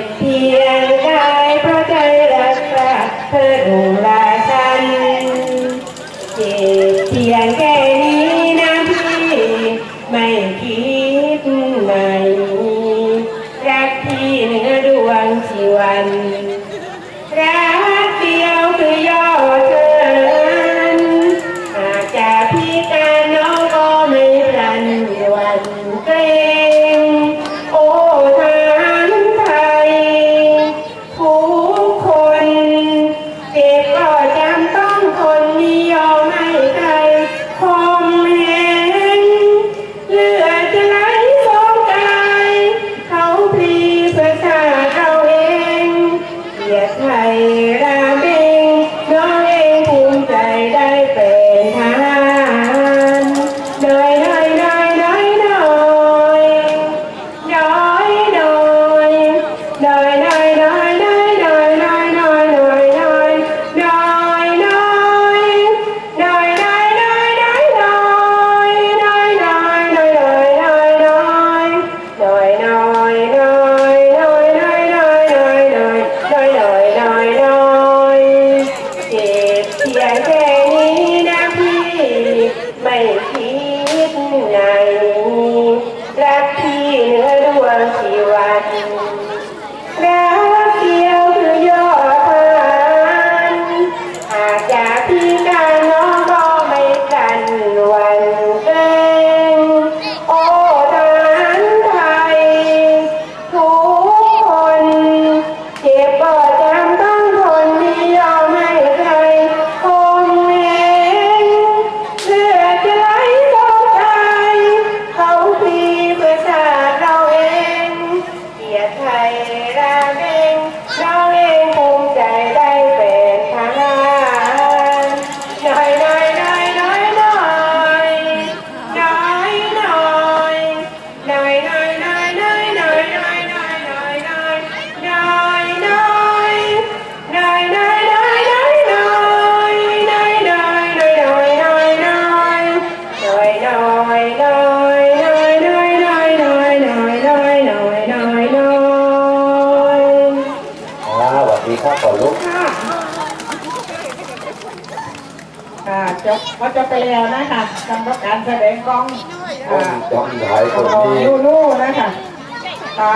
บเพียงกายเพราะใจรักษาเธอดูลาฉันเจ็บเพียงแค่นี้นะพี่ไม่คิดใหม่รกพี่เหนือดวงชีวัน hora. ดีครับก่อนลูกค่ะค่ะจบก็จะไปแล้วนะคะสำหรับการแสดงกล้องต้อ่าองจำหลายคนของนี้ลูลูนะคะอ่า